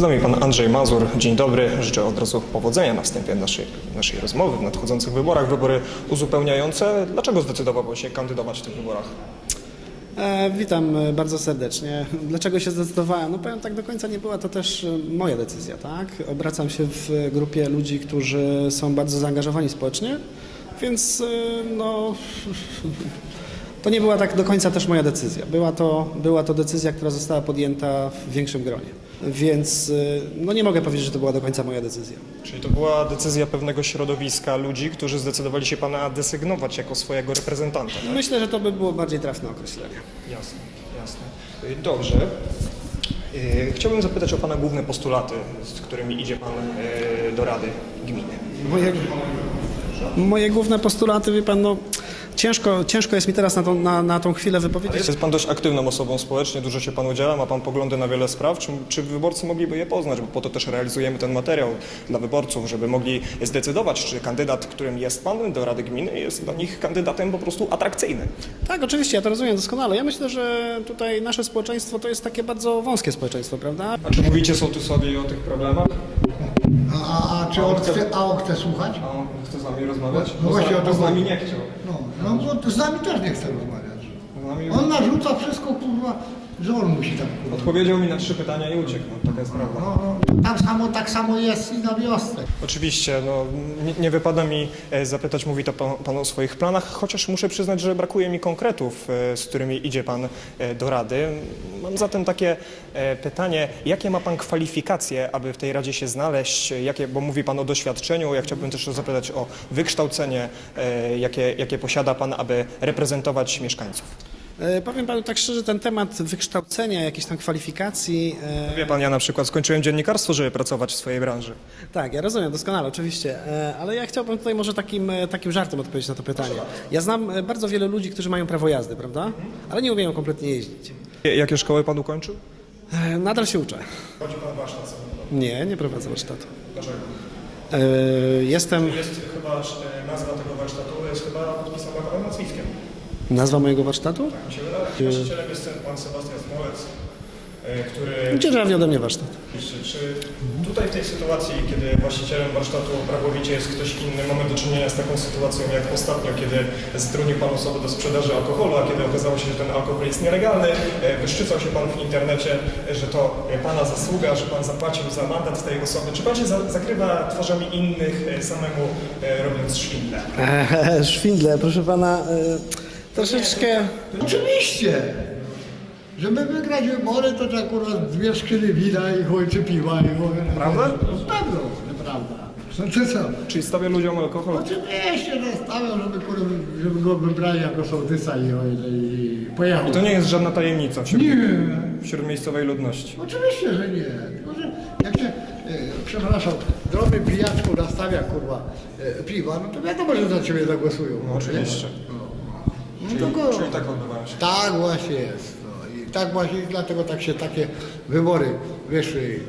Z nami pan Andrzej Mazur. Dzień dobry. Życzę od razu powodzenia na wstępie naszej, naszej rozmowy w nadchodzących wyborach. Wybory uzupełniające. Dlaczego zdecydował się kandydować w tych wyborach? E, witam e, bardzo serdecznie. Dlaczego się zdecydowałem? No powiem tak, do końca nie była to też e, moja decyzja, tak? Obracam się w grupie ludzi, którzy są bardzo zaangażowani społecznie, więc e, no... To nie była tak do końca też moja decyzja. Była to, była to decyzja, która została podjęta w większym gronie. Więc e, no nie mogę powiedzieć, że to była do końca moja decyzja. Czyli to była decyzja pewnego środowiska ludzi, którzy zdecydowali się pana desygnować jako swojego reprezentanta. Tak? Myślę, że to by było bardziej trafne określenie. Jasne, jasne. Y, Dobrze. Y, Chciałbym zapytać o pana główne postulaty, z którymi idzie pan y, do Rady Gminy. Moje, moje główne postulaty, wie pan, no ciężko, ciężko jest mi teraz na tą, na, na tą chwilę wypowiedzieć. Jest pan dość aktywną osobą społecznie, dużo się pan udziela, ma pan poglądy na wiele spraw. Czy, czy wyborcy mogliby je poznać? Bo po to też realizujemy ten materiał dla wyborców, żeby mogli zdecydować, czy kandydat, którym jest pan do Rady Gminy, jest dla nich kandydatem po prostu atrakcyjny. Tak, oczywiście, ja to rozumiem doskonale. Ja myślę, że tutaj nasze społeczeństwo to jest takie bardzo wąskie społeczeństwo, prawda? A czy mówicie sołtysowi o tych problemach? A, a, a czy on chce, a on chce słuchać? A on nami rozmawiać? No właśnie o to z nami chodzi. nie chciał. No, no bo z nami też nie chce rozmawiać. Z nami... On narzuca wszystko, kurwa, że on musi tak, kurwa. Odpowiedział mi na trzy pytania i uciekł. No, taka jest prawda. No, no, tam samo, tak samo jest i na wiosce. Oczywiście, no, nie, nie wypada mi e, zapytać, mówi to pan, pan o swoich planach, chociaż muszę przyznać, że brakuje mi konkretów, e, z którymi idzie pan e, do Rady. Mam zatem takie e, pytanie, jakie ma pan kwalifikacje, aby w tej Radzie się znaleźć, jakie, bo mówi pan o doświadczeniu, ja chciałbym też zapytać o wykształcenie, e, jakie, jakie posiada pan, aby reprezentować mieszkańców. E, powiem panu tak szczerze, ten temat wykształcenia, jakichś tam kwalifikacji. E, Wie pan, ja na przykład skończyłem dziennikarstwo, żeby pracować w swojej branży. tak, ja rozumiem doskonale, oczywiście, e, ale ja chciałbym tutaj może takim, takim żartem odpowiedzieć na to pytanie. Ja znam bardzo wiele ludzi, którzy mają prawo jazdy, prawda? Ale nie umieją kompletnie jeździć. Jakie szkoły pan ukończył? Nadal się uczę. Chodzi pan warsztat Nie, nie prowadzę warsztatu. Dlaczego? Jestem. Jest chyba nazwa tego warsztatu, jest chyba podpisana panem nazwiskiem. Nazwa mojego warsztatu? Właścicielem jest pan Sebastian Smolec, e, który... Dzierżawi ode mnie warsztat. Czy tutaj w tej sytuacji, kiedy właścicielem warsztatu prawowicie jest ktoś inny, mamy do czynienia z taką sytuacją jak ostatnio, kiedy zatrudnił pan osobę do sprzedaży alkoholu, a kiedy okazało się, że ten alkohol jest nielegalny, e, wyszczycał się pan w internecie, że to pana zasługa, że pan zapłacił za mandat tej osoby. Czy pan się za zakrywa twarzami innych e, samemu robiąc szwindle? Eee, szwindle, proszę pana, troszeczkę. Oczywiście! Żeby wygrać wybory, to trzeba kurwa dwie skrzyny wina i czy piwa i chuj. Prawda? No pewno, nieprawda. No to co? Czyli stawia ludziom alkohol? Oczywiście, że stawiam, żeby, kurwa, żeby go wybrali jako sołtysa i, i, i pojechał. I to nie jest żadna tajemnica wśród, Nie. wśród miejscowej ludności. Oczywiście, że nie. Tylko, że jak się, e, przepraszam, drobny pijaczku nastawia kurwa e, piwa, no to wiadomo, że za ciebie zagłosują. No, oczywiście. No, Czyli, tylko, czyli tak odbywają się. tak właśnie jest. No, I tak właśnie, dlatego tak się takie wybory wyszły.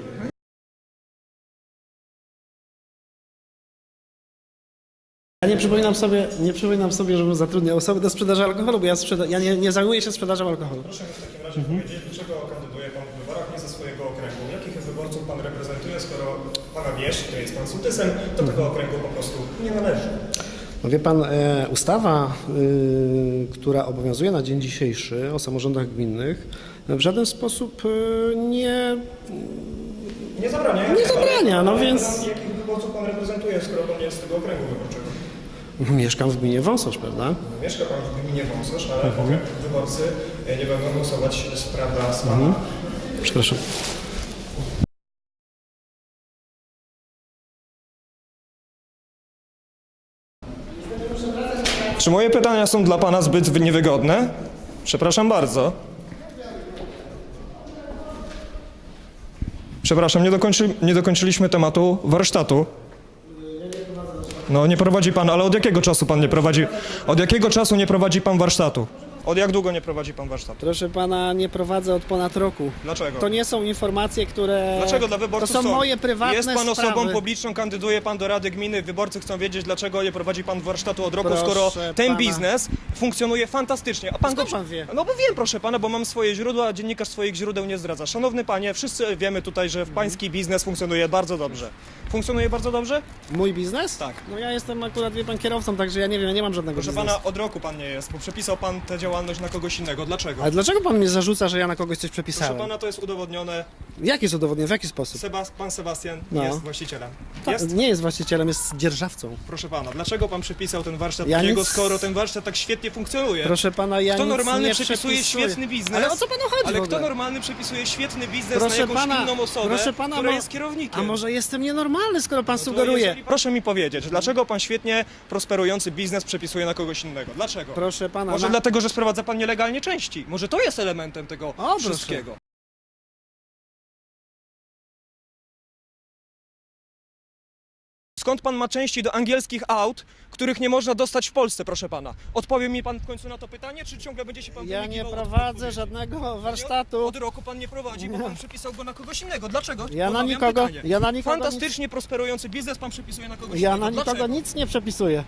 Ja nie przypominam sobie, nie przypominam sobie, żebym zatrudniał osoby do sprzedaży alkoholu, bo ja, sprzeda- ja nie, nie zajmuję się sprzedażą alkoholu. Proszę mi w takim razie powiedzieć, dlaczego kandyduje Pan w wyborach nie ze swojego okręgu? Jakich wyborców Pan reprezentuje, skoro Pana wieś, który jest Pan sołtysem, do tego okręgu po prostu nie należy? No wie pan, e, ustawa, y, która obowiązuje na dzień dzisiejszy o samorządach gminnych, w żaden sposób y, nie. Nie zabrania. Nie zabrania, no więc- Jakich wyborców Pan reprezentuje, skoro Pan jest z tego okręgu wyborczego? Mieszkam w gminie Wąsosz, prawda? Mieszka Pan w gminie Wąsosz, ale okręg wyborcy e, nie będą głosować z prawda z Pana. Przepraszam. Czy moje pytania są dla Pana zbyt niewygodne? Przepraszam bardzo. Przepraszam, nie, dokończy, nie dokończyliśmy tematu warsztatu. No nie prowadzi Pan, ale od jakiego czasu Pan nie prowadzi? Od jakiego czasu nie prowadzi Pan warsztatu? Od jak długo nie prowadzi pan warsztatu? Proszę pana, nie prowadzę od ponad roku. Dlaczego? To nie są informacje, które. Dlaczego dla To wyborców są moje prywatne Jest pan sprawy. osobą publiczną, kandyduje pan do Rady Gminy, wyborcy chcą wiedzieć, dlaczego nie prowadzi pan warsztatu od roku, Proszę skoro ten pana. biznes funkcjonuje fantastycznie. A pan Skąd go- pan wie? No bo wiem, proszę pana, bo mam swoje źródła, a dziennikarz swoich źródeł nie zdradza. Szanowny panie, wszyscy wiemy tutaj, że Mhm. pański biznes funkcjonuje bardzo dobrze. Funkcjonuje bardzo dobrze? Mój biznes? Tak. No ja jestem akurat, wie pan, kierowcą, także ja nie wiem, ja nie mam żadnego Proszę biznesu. pana, od roku pan nie jest, bo przepisał pan tę działalność na kogoś innego. Dlaczego? Ale dlaczego pan mnie zarzuca, że ja na kogoś coś Proszę przepisałem? pana, to jest udowodnione. Jak jest udowodnione? W jaki sposób? Sebas, pan Sebastian No. jest właścicielem. Ta- Jest? Nie jest właścicielem, jest dzierżawcą. Proszę pana, dlaczego pan przepisał ten warsztat Ja do niego, nic- skoro ten warsztat tak świetnie funkcjonuje? Proszę pana, ja Kto nic normalny nie przepisuje przepisuję. świetny biznes? Ale o co panu chodzi Ale w kto normalny przepisuje świetny biznes Proszę na jakąś pana, inną osobę, proszę pana, która mo- jest kierownikiem? A może jestem nienormalny, skoro pan To sugeruje? jeżeli- Proszę mi powiedzieć, dlaczego pan świetnie prosperujący biznes przepisuje na kogoś innego? Dlaczego? Proszę pana, Może na... dlatego, że sprowadza pan nielegalnie części. Może to jest elementem tego proszę. wszystkiego. Skąd pan ma części do angielskich aut, których nie można dostać w Polsce, proszę pana? Odpowie mi pan w końcu na to pytanie, czy ciągle będzie się pan ja nie wymigiwał od prowadzę odpowiedzi? żadnego warsztatu. od roku pan nie prowadzi, bo pan przepisał go na kogoś innego. Dlaczego? Ja na Ponawiam nikogo, pytanie. ja na nikogo, nic, Fantastycznie prosperujący biznes pan przepisuje na kogoś ja innego. na nikogo Dlaczego? nic nie przepisuję.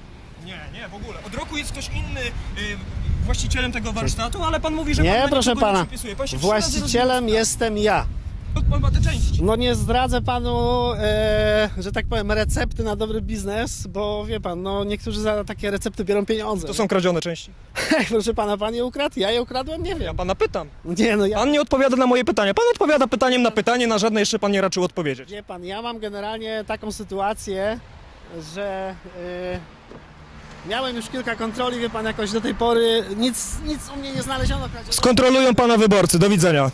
Nie, nie, w ogóle. Od roku jest ktoś inny y, właścicielem tego warsztatu, ale pan mówi, że pan Nie, proszę nikogo pana, nie przepisuje. Pan się trzy razy właścicielem jestem ja. Pan ma te części. No nie zdradzę panu, e, że tak powiem, recepty na dobry biznes, bo wie pan, no niektórzy za takie recepty biorą pieniądze. To są kradzione części. Proszę pana, pan je ukradł? Ja je ukradłem? Nie Ja wiem. pana pytam. Nie, no ja... Pan nie odpowiada na moje pytania. Pan odpowiada pytaniem na pytanie, na żadne jeszcze pan nie raczył odpowiedzieć. Wie pan, ja mam generalnie taką sytuację, że y, miałem już kilka kontroli, wie pan, jakoś do tej pory nic, nic u mnie nie znaleziono kradzionego. Skontrolują pana wyborcy. Do widzenia.